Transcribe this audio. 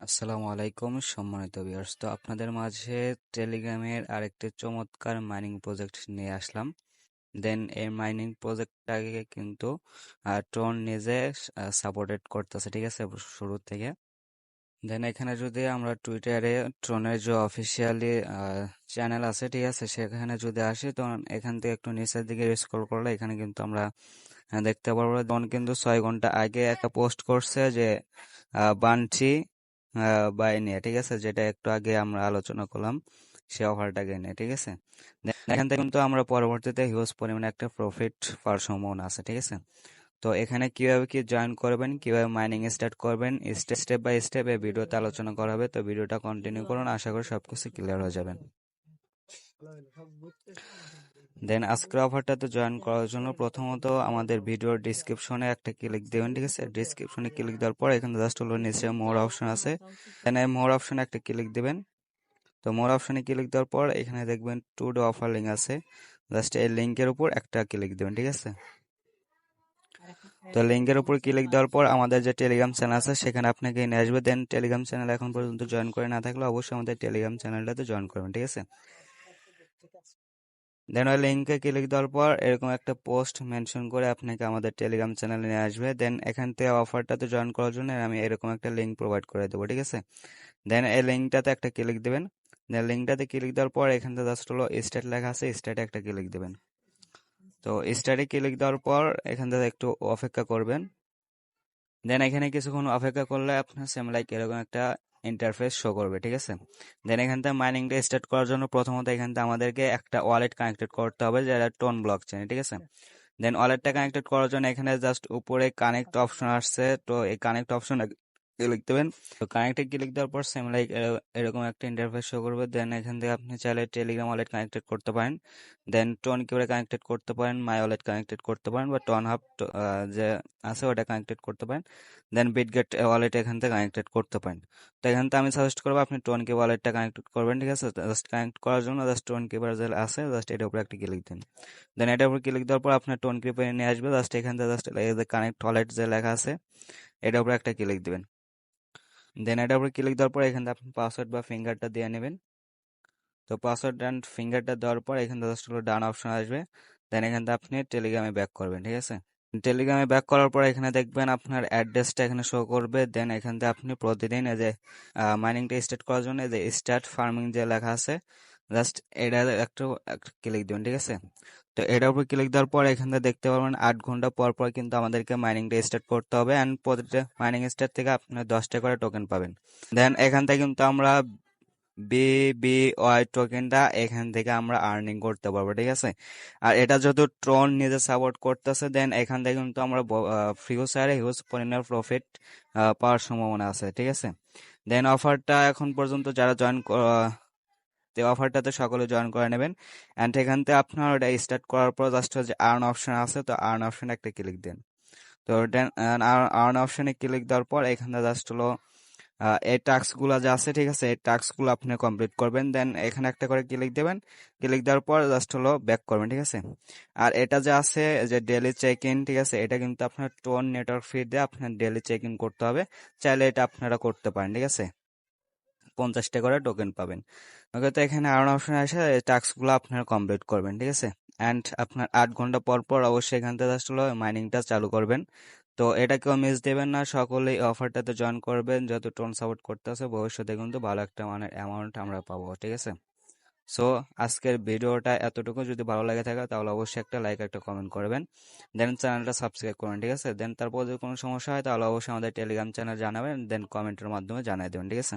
আসসালামু আলাইকুম, সম্মানিত ভিউয়ার্স তো আপনাদের মাঝে টেলিগ্রামের আরেকটি চমৎকার মাইনিং প্রজেক্ট নিয়ে আসলাম। দেন এই মাইনিং প্রজেক্টটাকে কিন্তু ট্রন নিজে সাপোর্টেড করতেছে, ঠিক আছে, শুরু থেকে। দেন এখানে যদি আমরা টুইটারে ট্রনের যে অফিসিয়ালি চ্যানেল আছে, ঠিক আছে, সেখানে যদি আসি, তো এখান থেকে একটু নিচের দিকে স্ক্রল করলে এখানে কিন্তু আমরা দেখতে পারব। ট্রন কিন্তু ছয় ঘণ্টা আগে একটা পোস্ট করছে যে বানটি বাই নিয়ে ঠিক আছে? যেটা একটু আগে আমরা আলোচনা করলাম সে অফারটাকে নিয়ে ঠিক আছে? এখান থেকে কিন্তু আমরা পরবর্তীতে হিউজ পরিমাণে একটা প্রফিট পাওয়ার সম্ভাবনা আছে ঠিক আছে? তো এখানে কীভাবে কি জয়েন করবেন কীভাবে মাইনিং স্টার্ট করবেন স্টেপ স্টেপ বাই স্টেপ এই ভিডিওতে আলোচনা করা হবে। তো ভিডিওটা কন্টিনিউ করুন আশা করি সবকিছু ক্লিয়ার হয়ে যাবেন দেন আজকের অফারটাতে জয়েন করার জন্য প্রথমত আমাদের ভিডিওর ডিসক্রিপশনে একটা ক্লিক দেবেন, ঠিক আছে? ডিসক্রিপশনে ক্লিক দেওয়ার পর এখানে জাস্ট হলো নিচে মোর অপশন আছে। দেন এই মোর অপশনে একটা ক্লিক দেবেন। তো মোর অপশনে ক্লিক দেওয়ার পর এখানে দেখবেন টু ডে অফার লিঙ্ক আছে। জাস্ট এই লিঙ্কের উপর একটা ক্লিক দেবেন, ঠিক আছে? তো লিঙ্কের উপর ক্লিক দেওয়ার পর আমাদের যে টেলিগ্রাম চ্যানেল আছে, সেখানে আপনাকে নিয়ে আসবে। দেন টেলিগ্রাম চ্যানেল এখন পর্যন্ত জয়েন করে না থাকলে অবশ্যই আমাদের টেলিগ্রাম চ্যানেলটাতে জয়েন করবেন, ঠিক আছে? দেন ওই লিঙ্কে ক্লিক দেওয়ার পর এরকম একটা পোস্ট মেনশন করে আপনাকে আমাদের টেলিগ্রাম চ্যানেলে নিয়ে আসবে। দেন এখান থেকে অফারটাতে জয়েন করার জন্য আমি এরকম একটা লিঙ্ক প্রোভাইড করে দেবো, ঠিক আছে? দেন এই লিঙ্কটাতে একটা ক্লিক দেবেন। দেন লিঙ্কটাতে ক্লিক দেওয়ার পর এখান থেকে জাস্ট হলো স্টেট লেখা আছে স্টেটে একটা ক্লিক দেবেন। তো স্টার্টে ক্লিক দেওয়ার পর এখান থেকে একটু অপেক্ষা করবেন। দেন এখানে কিছুক্ষণ অপেক্ষা করলে আপনার সেম লাইক এরকম একটা ইন্টারফেস শো করবে, ঠিক আছে? দেন এখান থেকে মাইনিংটা স্টার্ট করার জন্য প্রথমত এখান থেকে আমাদেরকে একটা ওয়ালেট কানেক্টেড করতে হবে, যেটা টোন ব্লক চেন ঠিক আছে? দেন ওয়ালেটটা কানেক্টেড করার জন্য এখানে জাস্ট উপরে কানেক্ট অপশন আসছে, তো এই কানেক্ট অপশন ক্লিক দেবেন তো কানেক্টে ক্লিক দেওয়ার পর সেম লাইক এরকম একটা ইন্টারফেস শো করবে। দেন এখান থেকে আপনি চাইলে টেলিগ্রাম ওয়ালেট কানেক্টেড করতে পারেন। দেন টোন কিউরে কানেক্টেড করতে পারেন? মাই ওয়ালেট কানেক্টেড করতে পারেন বা টন হাব যে আছে ওটা কানেক্টেড করতে পারেন। দেন বিটগেট ওয়ালেট এখান থেকে কানেক্টেড করতে পারেন। তো এখান থেকে আমি সাজেস্ট করব আপনি টোন কি ওয়ালেটটা কানেক্টেড করবেন, ঠিক আছে? জাস্ট কানেক্ট করার জন্য জাস্ট টোন কিপার যে আছে জাস্ট এটার উপরে একটা ক্লিক দিন। দেন এটার উপর ক্লিক দেওয়ার পর আপনার টোন কিপারে নিয়ে আসবে। জাস্ট এখান থেকে জাস্ট কানেক্ট ওয়ালেট যে লেখা আছে, এটার উপরে একটা ক্লিক দিবেন। দেন এটার উপরে ক্লিক দেওয়ার পর এখানে আপনি পাসওয়ার্ড বা ফিঙ্গারটা দিয়ে নেবেন। তো পাসওয়ার্ড অ্যান্ড ফিঙ্গারটা দেওয়ার পর এখানে জাস্ট ডান অপশন আসবে। দেন এখান থেকে আপনি টেলিগ্রামে ব্যাক করবেন, ঠিক আছে? টেলিগ্রামে ব্যাক করার পর এখানে দেখবেন আপনার অ্যাড্রেসটা এখানে শো করবে। দেন এখান থেকে আপনি প্রতিদিন এই যে মাইনিংটা স্টার্ট করার জন্য এই যে স্টার্ট ফার্মিং যে লেখা আছে জাস্ট এটা একটু ক্লিক দেবেন, ঠিক আছে? তো এটার উপর ক্লিক দেওয়ার পর এখান থেকে দেখতে পারবেন আট ঘণ্টা পর পর কিন্তু আমাদেরকে মাইনিংটা স্টার্ট করতে হবে অ্যান্ড প্রতিটা মাইনিং স্টার্ট থেকে আপনার দশটা করে টোকেন পাবেন। দেন এখান থেকে কিন্তু আমরা বিবিওয়াই টোকেনটা এখান থেকে আমরা আর্নিং করতে পারব, ঠিক আছে? আর এটা যেহেতু ট্রন নিজে সাপোর্ট করতেছে দেন এখান থেকে কিন্তু আমরা ফিউচারে হিউজ পরিমাণের প্রফিট পাওয়ার সম্ভাবনা আছে, ঠিক আছে? দেন অফারটা এখন পর্যন্ত যারা জয়েন তো অফারটাতে সকলে জয়েন করে নেবেন। অ্যান্ড এখান থেকে আপনার ওটা স্টার্ট করার পর জাস্ট যে আর্ন অপশন আছে, তো আর্ন অপশনে একটা ক্লিক দেন। তো আর্ন অপশনে ক্লিক দেওয়ার পর এখানে জাস্ট হলো এই টাস্কগুলো যা আছে, ঠিক আছে, এই টাস্কগুলো আপনি কমপ্লিট করবেন। দেন এখানে একটা করে ক্লিক দেবেন। ক্লিক দেওয়ার পর জাস্ট হলো ব্যাক করবেন, ঠিক আছে? আর এটা যে আছে যে ডেলি চেক ইন ঠিক আছে, এটা কিন্তু আপনার টোন নেটওয়ার্ক ফি দিয়ে আপনার ডেলি চেক ইন করতে হবে। চাইলে এটা আপনারা করতে পারেন, ঠিক আছে? পঞ্চাশটা করে টোকেন পাবেন। ওকে, তো এখানে আরও অপশন আসে টাস্কগুলো আপনারা কমপ্লিট করবেন, ঠিক আছে? অ্যান্ড আপনার আট ঘণ্টা পর পর অবশ্যই এখান থেকে হলো মাইনিংটা চালু করবেন। তো এটা কেউ মিস দেবেন না, সকলেই অফারটাতে জয়েন করবেন, যত টোন সাপোর্ট করতে আছে, ভবিষ্যতে কিন্তু ভালো একটা মানে অ্যামাউন্ট আমরা পাবো, ঠিক আছে? সো আজকের ভিডিওটা এতটুকু, যদি ভালো লাগে থাকে, তাহলে অবশ্যই একটা লাইক একটা কমেন্ট করবেন। দেন চ্যানেলটা সাবস্ক্রাইব করবেন ঠিক আছে? দেন তারপর যদি কোনো সমস্যা হয়, তাহলে অবশ্যই আমাদের টেলিগ্রাম চ্যানেল জানাবেন দেন কমেন্টের মাধ্যমে জানাই দেবেন, ঠিক আছে?